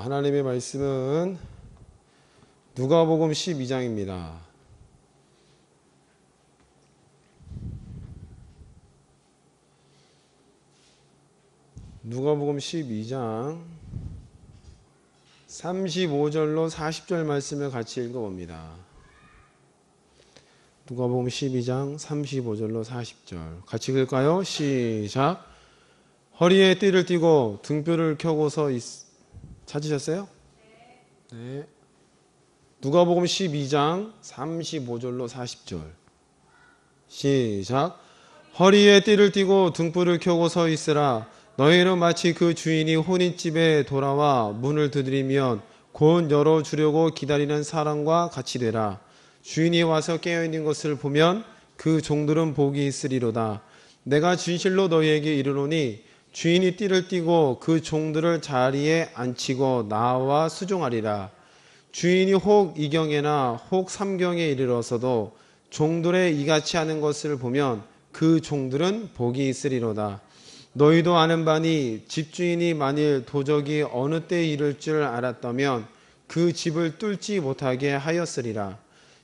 하나님의 말씀은 누가복음 12장입니다. 누가복음 12장 35절로 40절 말씀을 같이 읽어봅니다. 누가복음 12장 35절로 40절 같이 읽을까요? 시작. 허리에 띠를 띠고 등뼈를 켜고서 있... 찾으셨어요? 네. 누가복음 12장 35절로 40절 시작. 허리에 띠를 띠고 등불을 켜고 서 있으라. 너희는 마치 그 주인이 혼인집에 돌아와 문을 두드리면 곧 열어 주려고 기다리는 사람과 같이 되라. 주인이 와서 깨어 있는 것을 보면 그 종들은 복이 있으리로다. 내가 진실로 너희에게 이르노니 주인이 띠를 띠고 그 종들을 자리에 앉히고 나와 수종하리라. 주인이 혹 이경에나 혹 삼경에 이르러서도 종들의 이같이 하는 것을 보면 그 종들은 복이 있으리로다. 너희도 아는 바니 집주인이 만일 도적이 어느 때 이를 줄 알았다면 그 집을 뚫지 못하게 하였으리라.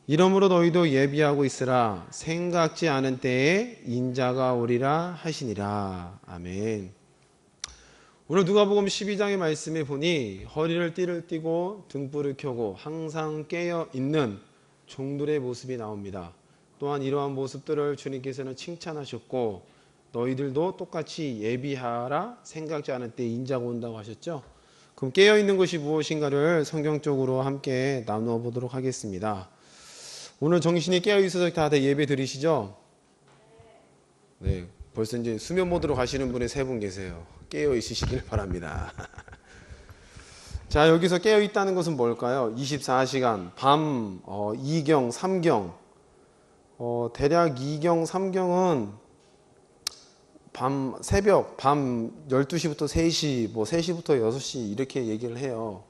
이러므로 너희도 예비하고 있으라. 생각지 않은 때에 인자가 오리라 하시니라. 아멘. 오늘 누가복음 12장의 말씀에 보니 허리를 띠를 띠고 등불을 켜고 항상 깨어 있는 종들의 모습이 나옵니다. 또한 이러한 모습들을 주님께서는 칭찬하셨고 너희들도 똑같이 예비하라 생각지 않을 때 인자가 온다고 하셨죠. 그럼 깨어 있는 것이 무엇인가를 성경적으로 함께 나누어 보도록 하겠습니다. 오늘 정신이 깨어 있어서 다들 예배 드리시죠? 네, 벌써 이제 수면 모드로 가시는 분이 세 분 계세요. 깨어 있으시길 바랍니다. 자, 여기서 깨어 있다는 것은 뭘까요? 24시간, 밤, 어, 2경, 3경. 어, 대략 2경, 3경은 밤, 새벽, 밤 12시부터 3시, 뭐 3시부터 6시 이렇게 얘기를 해요.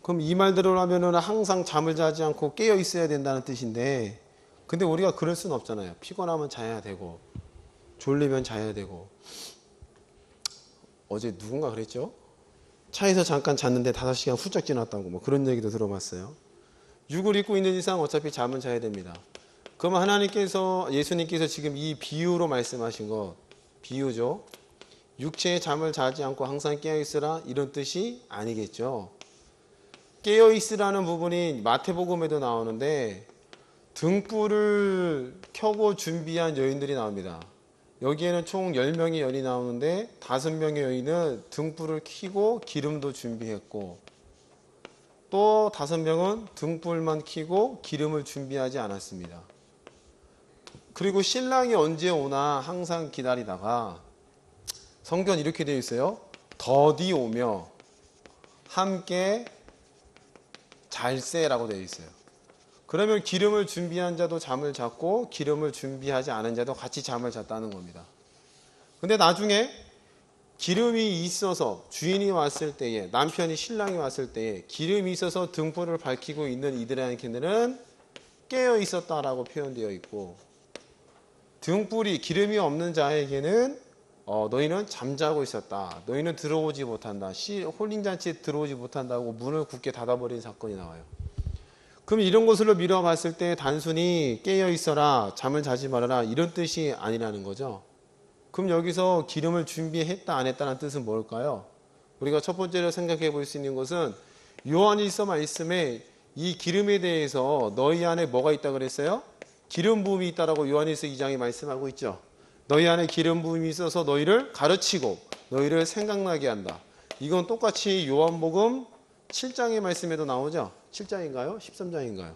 그럼 이 말대로 하면은 항상 잠을 자지 않고 깨어 있어야 된다는 뜻인데, 근데 우리가 그럴 수는 없잖아요. 피곤하면 자야 되고, 졸리면 자야 되고. 어제 누군가 그랬죠? 차에서 잠깐 잤는데 5시간 훌쩍 지났다고 뭐 그런 얘기도 들어봤어요. 육을 입고 있는 이상 어차피 잠은 자야 됩니다. 그럼 하나님께서 예수님께서 지금 이 비유로 말씀하신 것 비유죠. 육체의 잠을 자지 않고 항상 깨어 있으라 이런 뜻이 아니겠죠. 깨어 있으라는 부분이 마태복음에도 나오는데 등불을 켜고 준비한 여인들이 나옵니다. 여기에는 총 10명의 여인이 나오는데 5명의 여인은 등불을 켜고 기름도 준비했고 또 5명은 등불만 켜고 기름을 준비하지 않았습니다. 그리고 신랑이 언제 오나 항상 기다리다가 성경 이렇게 되어 있어요. 더디 오며 함께 잘세라고 되어 있어요. 그러면 기름을 준비한 자도 잠을 잤고 기름을 준비하지 않은 자도 같이 잠을 잤다는 겁니다. 근데 나중에 기름이 있어서 주인이 왔을 때에 남편이 신랑이 왔을 때에 기름이 있어서 등불을 밝히고 있는 이들에게는 깨어 있었다라고 표현되어 있고 등불이 기름이 없는 자에게는 어, 너희는 잠자고 있었다. 너희는 들어오지 못한다. 시, 홀린 잔치에 들어오지 못한다고 문을 굳게 닫아버린 사건이 나와요. 그럼 이런 것으로 미뤄 봤을 때 단순히 깨어 있어라, 잠을 자지 말아라 이런 뜻이 아니라는 거죠. 그럼 여기서 기름을 준비했다 안 했다는 뜻은 뭘까요? 우리가 첫 번째로 생각해 볼 수 있는 것은 요한일서 말씀에 이 기름에 대해서 너희 안에 뭐가 있다 그랬어요? 기름 부음이 있다라고 요한일서 2장에 말씀하고 있죠. 너희 안에 기름 부음이 있어서 너희를 가르치고 너희를 생각나게 한다. 이건 똑같이 요한복음 7장의 말씀에도 나오죠. 7장인가요? 13장인가요?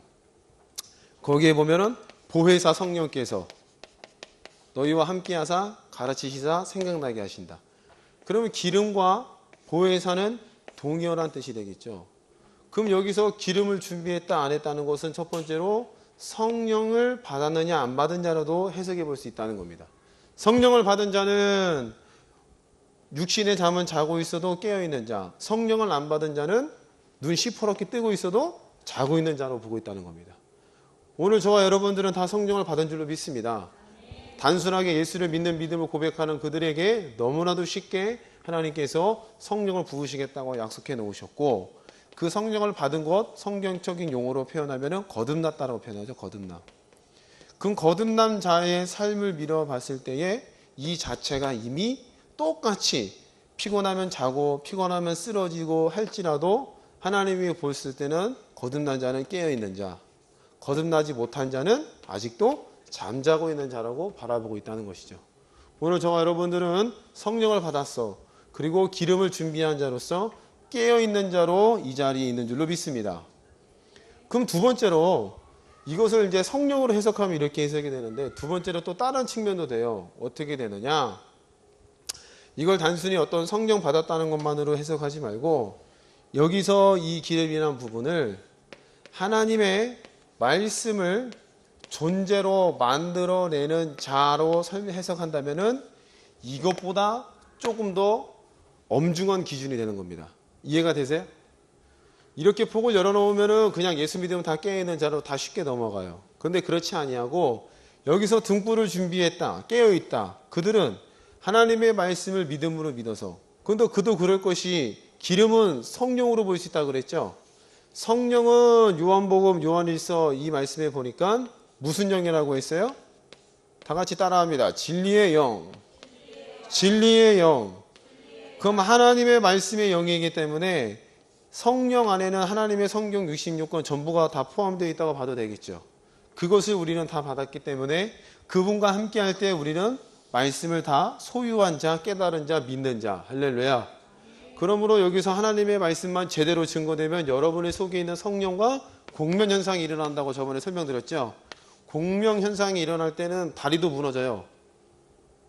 거기에 보면은 보혜사 성령께서 너희와 함께 하사 가르치시사 생각나게 하신다. 그러면 기름과 보혜사는 동일한 뜻이 되겠죠. 그럼 여기서 기름을 준비했다 안 했다는 것은 첫 번째로 성령을 받았느냐 안 받은 자로도 해석해 볼 수 있다는 겁니다. 성령을 받은 자는 육신의 잠은 자고 있어도 깨어 있는 자, 성령을 안 받은 자는 눈 시퍼렇게 뜨고 있어도 자고 있는 자로 보고 있다는 겁니다. 오늘 저와 여러분들은 다 성령을 받은 줄로 믿습니다. 단순하게 예수를 믿는 믿음을 고백하는 그들에게 너무나도 쉽게 하나님께서 성령을 부으시겠다고 약속해 놓으셨고 그 성령을 받은 것 성경적인 용어로 표현하면은 거듭났다라고 표현하죠. 거듭남. 그럼 거듭난 자의 삶을 밀어봤을 때에 이 자체가 이미 똑같이 피곤하면 자고 피곤하면 쓰러지고 할지라도 하나님이 보실 때는 거듭난 자는 깨어 있는 자, 거듭나지 못한 자는 아직도 잠자고 있는 자라고 바라보고 있다는 것이죠. 오늘 저와 여러분들은 성령을 받았어. 그리고 기름을 준비한 자로서 깨어 있는 자로 이 자리에 있는 줄로 믿습니다. 그럼 두 번째로 이것을 이제 성령으로 해석하면 이렇게 해석이 되는데 두 번째로 또 다른 측면도 돼요. 어떻게 되느냐? 이걸 단순히 어떤 성령 받았다는 것만으로 해석하지 말고 여기서 이 기름이라는 부분을 하나님의 말씀을 존재로 만들어내는 자로 설- 해석한다면은 이것보다 조금 더 엄중한 기준이 되는 겁니다. 이해가 되세요? 이렇게 폭을 열어놓으면은 그냥 예수 믿으면 다 깨어있는 자로 다 쉽게 넘어가요. 근데 그렇지 아니하고 여기서 등불을 준비했다, 깨어있다. 그들은 하나님의 말씀을 믿음으로 믿어서. 근데 그도 그럴 것이 기름은 성령으로 볼 수 있다 그랬죠. 성령은 요한복음 요한일서 이 말씀에 보니까 무슨 영이라고 했어요? 다 같이 따라합니다. 진리의 영. 진리의 영. 그럼 하나님의 말씀의 영이기 때문에 성령 안에는 하나님의 성경 66권 전부가 다 포함되어 있다고 봐도 되겠죠. 그것을 우리는 다 받았기 때문에 그분과 함께 할 때 우리는 말씀을 다 소유한 자, 깨달은 자, 믿는 자. 할렐루야. 그러므로 여기서 하나님의 말씀만 제대로 증거되면 여러분의 속에 있는 성령과 공면 현상이 일어난다고 저번에 설명드렸죠. 공명 현상이 일어날 때는 다리도 무너져요.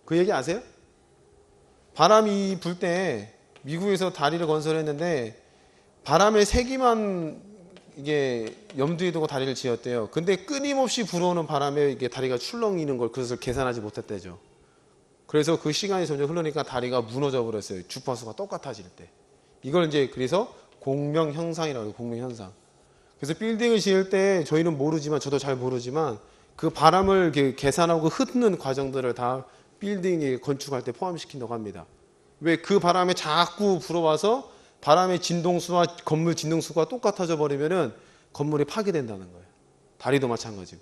그 얘기 아세요? 바람이 불 때 미국에서 다리를 건설했는데 바람의 세기만 이게 염두에 두고 다리를 지었대요. 근데 끊임없이 불어오는 바람에 이게 다리가 출렁이는 걸 그것을 계산하지 못했대죠. 그래서 그 시간이 점점 흐르니까 다리가 무너져 버렸어요. 주파수가 똑같아질 때. 이걸 이제 그래서 공명 현상이라고 해요. 공명 현상. 그래서 빌딩을 지을 때 저희는 모르지만 저도 잘 모르지만 그 바람을 계산하고 흩는 과정들을 다 빌딩이 건축할 때 포함시킨다고 합니다. 왜 그 바람에 자꾸 불어와서 바람의 진동수와 건물 진동수가 똑같아져 버리면은 건물이 파괴된다는 거예요. 다리도 마찬가지고.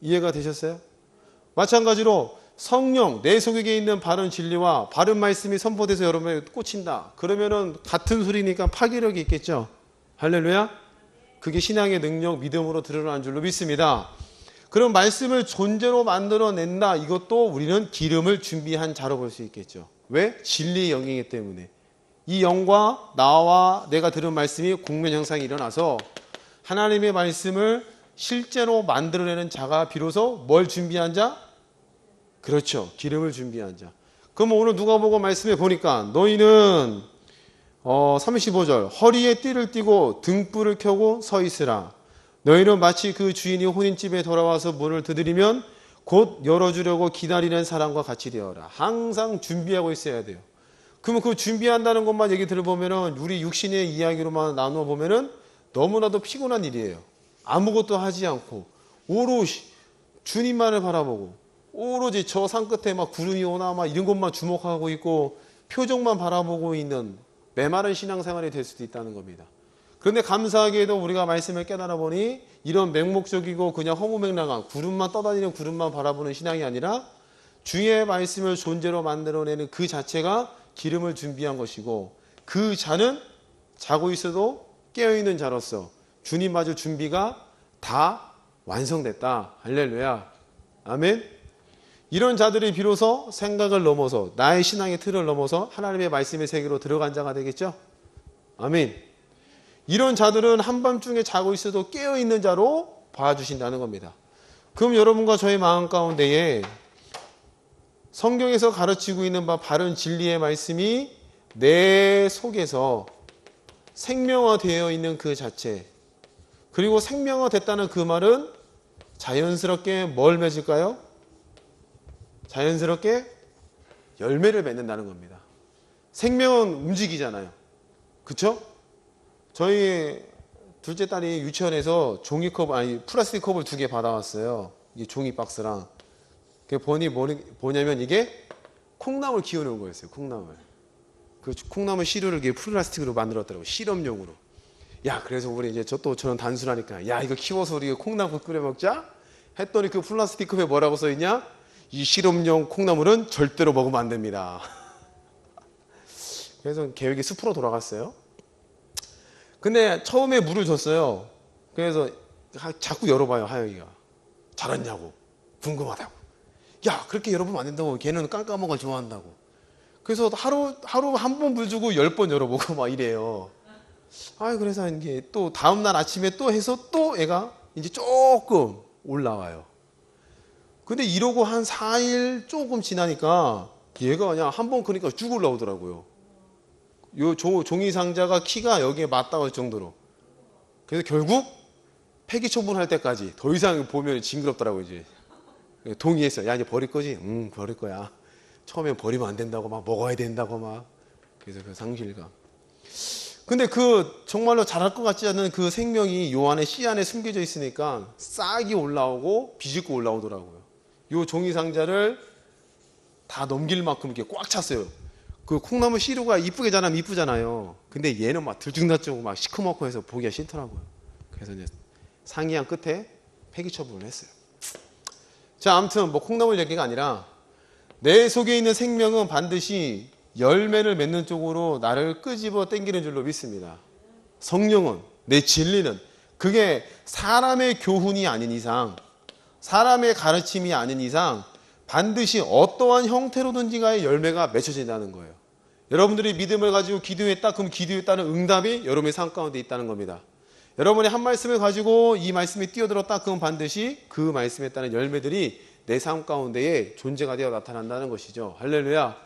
이해가 되셨어요? 마찬가지로 성령 내 속에 있는 바른 진리와 바른 말씀이 선포돼서 여러분에 꽂힌다. 그러면은 같은 소리니까 파괴력이 있겠죠. 할렐루야. 그게 신앙의 능력, 믿음으로 드러난 줄로 믿습니다. 그럼 말씀을 존재로 만들어낸다. 이것도 우리는 기름을 준비한 자로 볼 수 있겠죠. 왜? 진리의 영이기 때문에. 이 영과 나와 내가 들은 말씀이 공면 형상이 일어나서 하나님의 말씀을 실제로 만들어내는 자가 비로소 뭘 준비한 자? 그렇죠. 기름을 준비한 자. 그럼 오늘 누가 보고 말씀해 보니까 너희는 어 35절 허리에 띠를 띠고 등불을 켜고 서 있으라. 너희는 마치 그 주인이 혼인집에 돌아와서 문을 두드리면 곧 열어주려고 기다리는 사람과 같이 되어라. 항상 준비하고 있어야 돼요. 그러면 그 준비한다는 것만 얘기 들어보면은 우리 육신의 이야기로만 나누어 보면은 너무나도 피곤한 일이에요. 아무것도 하지 않고 오롯이 주님만을 바라보고 오로지 저 산 끝에 막 구름이 오나 막 이런 것만 주목하고 있고 표정만 바라보고 있는 메마른 신앙생활이 될 수도 있다는 겁니다. 그런데 감사하게도 우리가 말씀을 깨달아 보니 이런 맹목적이고 그냥 허무맹랑한 구름만 떠다니는 구름만 바라보는 신앙이 아니라 주의 말씀을 존재로 만들어내는 그 자체가 기름을 준비한 것이고 그 자는 자고 있어도 깨어있는 자로서 주님 맞을 준비가 다 완성됐다. 할렐루야. 아멘. 이런 자들이 비로소 생각을 넘어서 나의 신앙의 틀을 넘어서 하나님의 말씀의 세계로 들어간 자가 되겠죠. 아멘. 이런 자들은 한밤중에 자고 있어도 깨어 있는 자로 봐주신다는 겁니다. 그럼 여러분과 저의 마음 가운데에 성경에서 가르치고 있는 바 바른 진리의 말씀이 내 속에서 생명화되어 있는 그 자체 그리고 생명화됐다는 그 말은 자연스럽게 뭘 맺을까요? 자연스럽게 열매를 맺는다는 겁니다. 생명은 움직이잖아요. 그쵸? 저희 둘째 딸이 유치원에서 종이컵, 아니, 플라스틱 컵을 두 개 받아왔어요. 이게 종이 박스랑. 그게 보니 뭐냐면 이게 콩나물 키우는 거였어요. 콩나물. 그 콩나물 시루를 이렇게 플라스틱으로 만들었더라고 실험용으로. 야 그래서 우리 이제 저 또 저는 단순하니까 야 이거 키워서 우리 콩나물 끓여 먹자 했더니 그 플라스틱 컵에 뭐라고 써 있냐? 이 실험용 콩나물은 절대로 먹으면 안 됩니다. 그래서 계획이 숲으로 돌아갔어요. 근데 처음에 물을 줬어요. 그래서 하- 자꾸 열어봐요 하영이가 잘했냐고 궁금하다고. 야 그렇게 열어보면 안 된다고. 걔는 깜깜한 걸 좋아한다고. 그래서 하루 하루 한 번 물 주고 열 번 열어보고 막 이래요. 아 그래서 이게 또 다음 날 아침에 또 해서 또 애가 이제 조금 올라와요. 근데 이러고 한 4일 조금 지나니까 얘가 그냥 한번 그러니까 쭉 올라오더라고요. 요 조- 종이 상자가 키가 여기에 할 정도로. 그래서 결국 폐기 처분할 때까지 더 이상 보면 징그럽더라고요, 이제. 동의했어요. 야, 이제 버릴 거지? 응, 버릴 거야. 처음엔 버리면 안 된다고 막 먹어야 된다고 막. 그래서 그 상실감. 근데 그 정말로 자랄 것 같지 않은 그 생명이 요 안에 씨 안에 숨겨져 있으니까 싹이 올라오고 비집고 올라오더라고요. 요 종이 상자를 다 넘길 만큼 이렇게 꽉 찼어요. 그 콩나물 씨루가 이쁘게 자라면 이쁘잖아요. 근데 얘는 막 들쭉날쭉 막 시커멓고 해서 보기가 싫더라고요. 그래서 이제 상의한 끝에 폐기 처분을 했어요. 자, 아무튼 뭐 콩나물 얘기가 아니라 내 속에 있는 생명은 반드시 열매를 맺는 쪽으로 나를 끄집어 당기는 줄로 믿습니다. 성령은 내 진리는 그게 사람의 교훈이 아닌 이상 사람의 가르침이 아닌 이상 반드시 어떠한 형태로든지 간에 열매가 맺혀진다는 거예요. 여러분들이 믿음을 가지고 기도했다 그럼 따른 응답이 여러분의 삶 가운데 있다는 겁니다. 여러분이 한 말씀을 가지고 이 말씀에 뛰어들었다 그럼 반드시 그 말씀에 따른 열매들이 내 삶 가운데에 존재가 되어 나타난다는 것이죠. 할렐루야.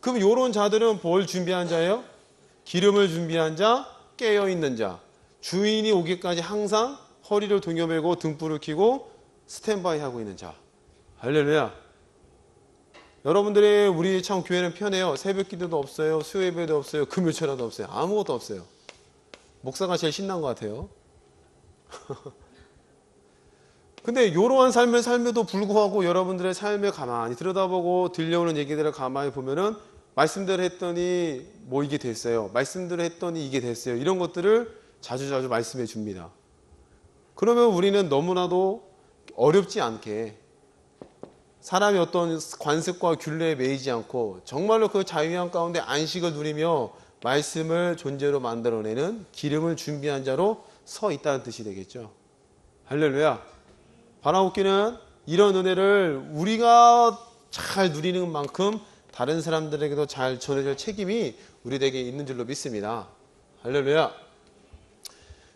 그럼 이런 자들은 뭘 준비한 자예요? 기름을 준비한 자, 깨어 있는 자. 주인이 오기까지 항상 허리를 동여매고 등불을 켜고 스탠바이 하고 있는 자. 할렐루야. 여러분들의 우리 참 교회는 편해요. 새벽 기도도 없어요. 수요 예배도 없어요. 금요 철야도 없어요. 아무것도 없어요. 목사가 제일 신난 것 같아요. 근데 이러한 삶을 살면도 불구하고 여러분들의 삶을 가만히 들여다보고 들려오는 얘기들을 가만히 보면은 말씀대로 했더니 뭐 이게 됐어요. 말씀대로 했더니 이게 됐어요. 이런 것들을 자주자주 말씀해 줍니다. 그러면 우리는 너무나도 어렵지 않게 사람이 어떤 관습과 균례에 매이지 않고 정말로 그 자유한 가운데 안식을 누리며 말씀을 존재로 만들어내는 기름을 준비한 자로 서 있다는 뜻이 되겠죠. 할렐루야. 바라옵기는 이런 은혜를 우리가 잘 누리는 만큼 다른 사람들에게도 잘 전해줄 책임이 우리에게 있는 줄로 믿습니다. 할렐루야.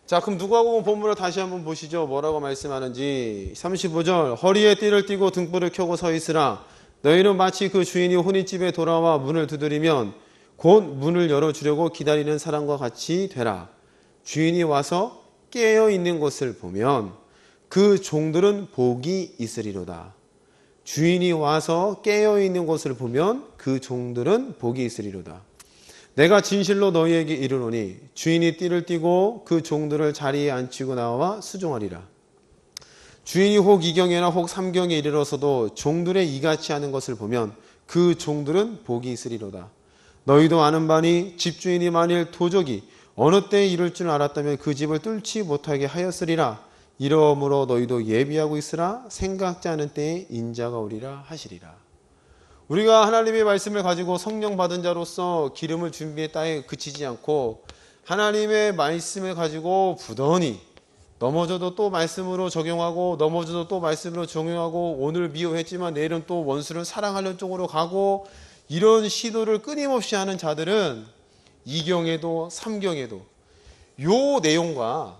자, 그럼 누가복음 본문을 다시 한번 보시죠. 뭐라고 말씀하는지. 35절. 허리에 띠를 띠고 등불을 켜고 서 있으라. 너희는 마치 그 주인이 혼인집에 돌아와 문을 두드리면 곧 문을 열어주려고 기다리는 사람과 같이 되라. 주인이 와서 깨어 있는 것을 보면 그 종들은 복이 있으리로다. 주인이 와서 깨어 있는 것을 보면 그 종들은 복이 있으리로다. 내가 진실로 너희에게 이르노니 주인이 띠를 띠고 그 종들을 자리에 앉히고 나와 수종하리라. 주인이 혹 이경에나 혹 삼경에 이르러서도 종들의 이같이 하는 것을 보면 그 종들은 복이 있으리로다. 너희도 아는 바니 집주인이 만일 도적이 어느 때에 이룰 줄 알았다면 그 집을 뚫지 못하게 하였으리라. 이러므로 너희도 예비하고 있으라 생각지 않은 때에 인자가 오리라 하시리라. 우리가 하나님의 말씀을 가지고 성령 받은 자로서 기름을 준비했다에 그치지 않고 하나님의 말씀을 가지고 부더니 넘어져도 또 말씀으로 적용하고 넘어져도 또 말씀으로 적용하고 오늘 미워했지만 내일은 또 원수를 사랑하려는 쪽으로 가고 이런 시도를 끊임없이 하는 자들은 이경에도 삼경에도 요 내용과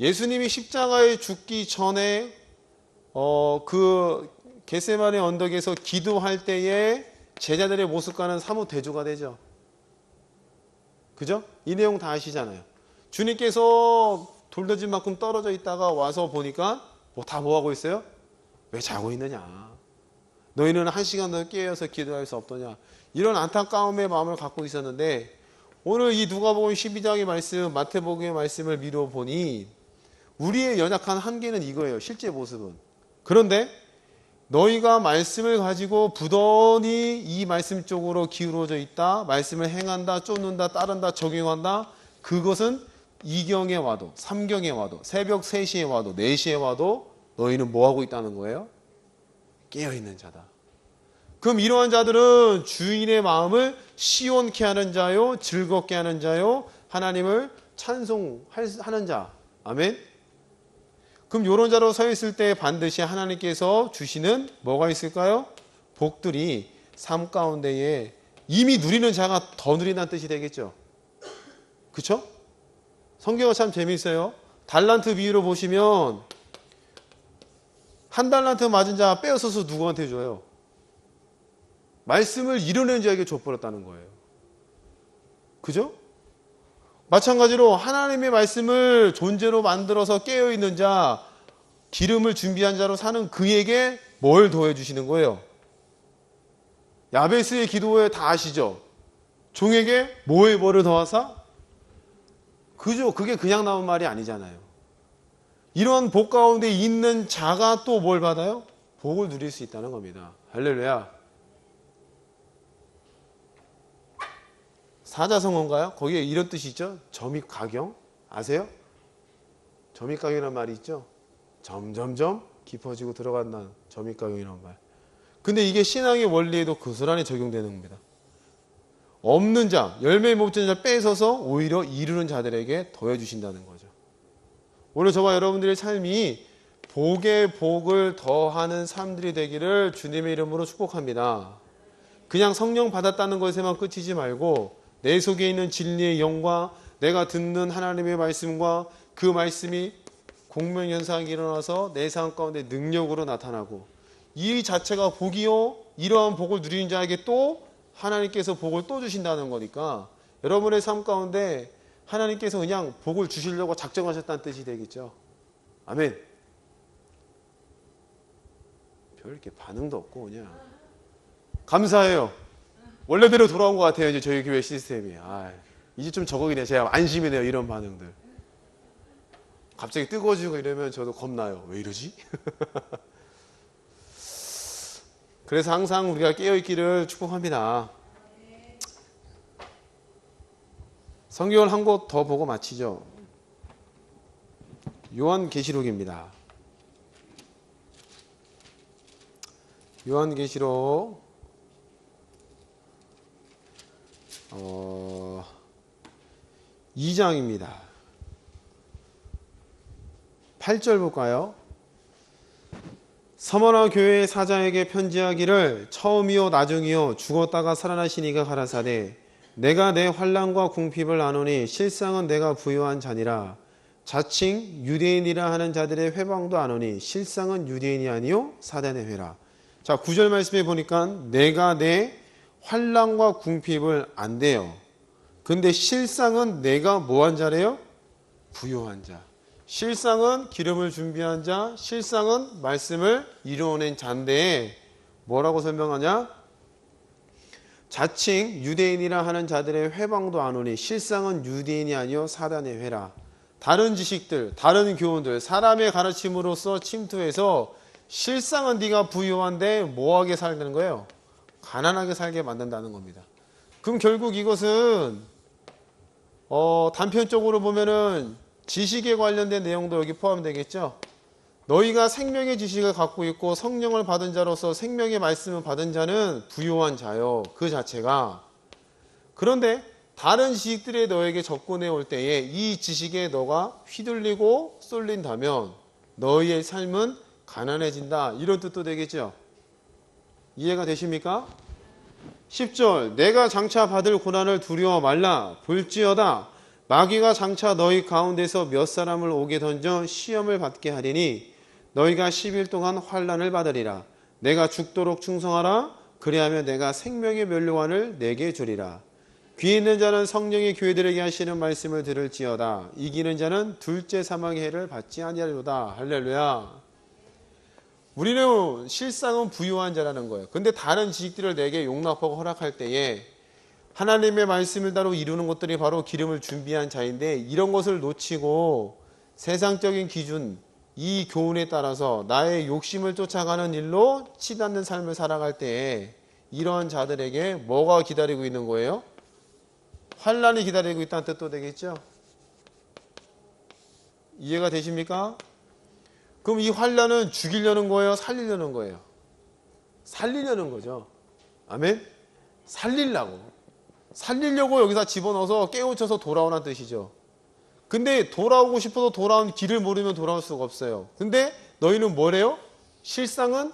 예수님이 십자가에 죽기 전에 어 그 겟세마네 언덕에서 기도할 때에 제자들의 모습과는 사뭇 대조가 되죠. 그죠? 이 내용 다 아시잖아요. 주님께서 돌더진 만큼 떨어져 있다가 와서 보니까 뭐 다 뭐 하고 있어요? 왜 자고 있느냐? 너희는 한 시간 더 깨어서 기도할 수 없더냐? 이런 안타까움의 마음을 갖고 있었는데 오늘 이 누가복음 12장의 말씀, 마태복음의 말씀을 미루어 보니 우리의 연약한 한계는 이거예요. 실제 모습은. 그런데 너희가 말씀을 가지고 부단히 이 말씀 쪽으로 기울어져 있다. 말씀을 행한다, 쫓는다, 따른다, 적용한다. 그것은 이경에 와도, 삼경에 와도, 새벽 3시에 와도, 4시에 와도 너희는 뭐 하고 있다는 거예요? 깨어 있는 자다. 그럼 이러한 자들은 주인의 마음을 시원케 하는 자요, 즐겁게 하는 자요, 하나님을 찬송하는 자. 아멘. 그럼 이런 자로 서 있을 때 반드시 하나님께서 주시는 뭐가 있을까요? 복들이 삶 가운데에 이미 누리는 자가 더 누린다는 뜻이 되겠죠. 그쵸? 성경은 참 재미있어요. 달란트 비유로 보시면 한 달란트 맞은 자 빼앗아서 누구한테 줘요? 말씀을 이뤄낸 자에게 줘버렸다는 거예요. 그죠? 마찬가지로 하나님의 말씀을 존재로 만들어서 깨어있는 자, 기름을 준비한 자로 사는 그에게 뭘 더해 주시는 거예요? 야베스의 기도에 다 아시죠? 종에게 뭐의 벌을 더하사? 그죠? 그게 그냥 나온 말이 아니잖아요. 이런 복 가운데 있는 자가 또 뭘 받아요? 복을 누릴 수 있다는 겁니다. 할렐루야. 사자성어인가요? 거기에 이런 뜻이 있죠? 점입가경 아세요? 점입가경이라는 말이 있죠? 점점점 깊어지고 들어간다는 점입가경이라는 말. 근데 이게 신앙의 원리에도 고스란히 적용되는 겁니다. 없는 자, 열매 못 맺는 자 뺏어서 오히려 이루는 자들에게 더해 주신다는 거죠. 오늘 저와 여러분들의 삶이 복의 복을 더하는 삶들이 되기를 주님의 이름으로 축복합니다. 그냥 성령 받았다는 것에만 끝이지 말고 내 속에 있는 진리의 영과 내가 듣는 하나님의 말씀과 그 말씀이 공명현상이 일어나서 내 삶 가운데 능력으로 나타나고 이 자체가 복이요 이러한 복을 누리는 자에게 또 하나님께서 복을 또 주신다는 거니까 여러분의 삶 가운데 하나님께서 그냥 복을 주시려고 작정하셨다는 뜻이 되겠죠. 아멘. 별 이렇게 반응도 없고 그냥 감사해요. 원래대로 돌아온 것 같아요. 이제 저희 교회 시스템이. 아, 이제 좀 적응이네. 제가 안심이 네요. 이런 반응들. 갑자기 뜨거워지고 이러면 저도 겁나요. 왜 이러지? 그래서 항상 우리가 깨어있기를 축복합니다. 성경을 한 곳 더 보고 마치죠. 요한 계시록입니다. 요한 계시록 어, 2장입니다. 8절 볼까요? 서머나 교회의 사자에게 편지하기를 처음이요 나중이요 죽었다가 살아나신 이가 가라사대 내가 내 환란과 궁핍을 아노니 실상은 내가 부여한 자니라 자칭 유대인이라 하는 자들의 회방도 아노니 실상은 유대인이 아니요 사단의 회라 자 9절 말씀에 보니까 내가 내 환란과 궁핍을 안 돼요. 근데 실상은 내가 뭐한 자래요? 부요한 자. 실상은 기름을 준비한 자, 실상은 말씀을 이루어낸 자인데 뭐라고 설명하냐? 자칭 유대인이라 하는 자들의 회방도 안 오니 실상은 유대인이 아니요 사단의 회라. 다른 지식들, 다른 교훈들, 사람의 가르침으로써 침투해서 실상은 네가 부유한데 뭐하게 살는 거예요? 가난하게 살게 만든다는 겁니다. 그럼 결국 이것은 어, 단편적으로 보면은 지식에 관련된 내용도 여기 포함되겠죠. 너희가 생명의 지식을 갖고 있고 성령을 받은 자로서 생명의 말씀을 받은 자는 부유한 자요. 그 자체가. 그런데 다른 지식들에 너에게 접근해 올 때에 이 지식에 너가 휘둘리고 쏠린다면 너희의 삶은 가난해진다. 이런 뜻도 되겠죠. 이해가 되십니까? 10절 내가 장차 받을 고난을 두려워 말라. 볼지어다. 마귀가 장차 너희 가운데서 몇 사람을 오게 던져 시험을 받게 하리니 너희가 10일 동안 환란을 받으리라. 내가 죽도록 충성하라. 그리하면 내가 생명의 면류관을 내게 주리라. 귀 있는 자는 성령의 교회들에게 하시는 말씀을 들을지어다. 이기는 자는 둘째 사망의 해를 받지 아니하리로다. 할렐루야 우리는 실상은 부유한 자라는 거예요. 근데 다른 지식들을 내게 용납하고 허락할 때에 하나님의 말씀을 따로 이루는 것들이 바로 기름을 준비한 자인데 이런 것을 놓치고 세상적인 기준, 이 교훈에 따라서 나의 욕심을 쫓아가는 일로 치닫는 삶을 살아갈 때에 이런 자들에게 뭐가 기다리고 있는 거예요? 환란이 기다리고 있다는 뜻도 되겠죠? 이해가 되십니까? 그럼 이 환란은 죽이려는 거예요? 살리려는 거예요? 살리려는 거죠. 아멘? 살리려고. 살리려고 여기다 집어넣어서 깨우쳐서 돌아오라는 뜻이죠. 근데 돌아오고 싶어도 돌아온 길을 모르면 돌아올 수가 없어요. 근데 너희는 뭐래요? 실상은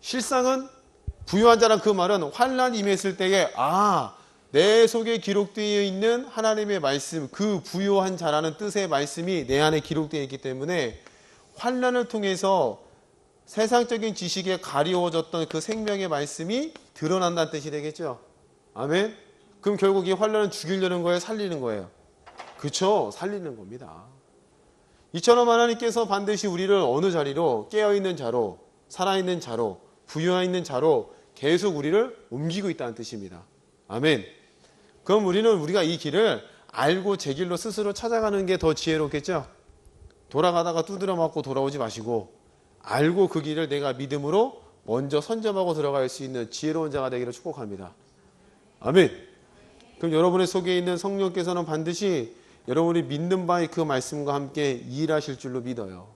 실상은 부유한 자란 그 말은 환란 임했을 때에 아, 내 속에 기록되어 있는 하나님의 말씀, 그 부유한 자라는 뜻의 말씀이 내 안에 기록되어 있기 때문에 환란을 통해서 세상적인 지식에 가리워졌던 그 생명의 말씀이 드러난다는 뜻이 되겠죠. 아멘. 그럼 결국 이 환란은 죽이려는 거예요, 살리는 거예요. 그쵸, 살리는 겁니다. 이처럼 하나님께서 반드시 우리를 어느 자리로 깨어있는 자로, 살아있는 자로, 부유해있는 자로 계속 우리를 옮기고 있다는 뜻입니다. 아멘. 그럼 우리는 우리가 이 길을 알고 제 길로 스스로 찾아가는 게 더 지혜롭겠죠? 돌아가다가 두드려 맞고 돌아오지 마시고, 알고 그 길을 내가 믿음으로 먼저 선점하고 들어갈 수 있는 지혜로운 자가 되기를 축복합니다. 아멘. 그럼 여러분의 속에 있는 성령께서는 반드시 여러분이 믿는 바의 그 말씀과 함께 일하실 줄로 믿어요.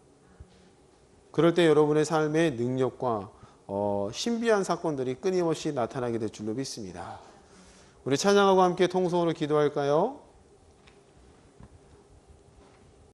그럴 때 여러분의 삶의 능력과 어, 신비한 사건들이 끊임없이 나타나게 될 줄로 믿습니다. 우리 찬양하고 함께 통성으로 기도할까요?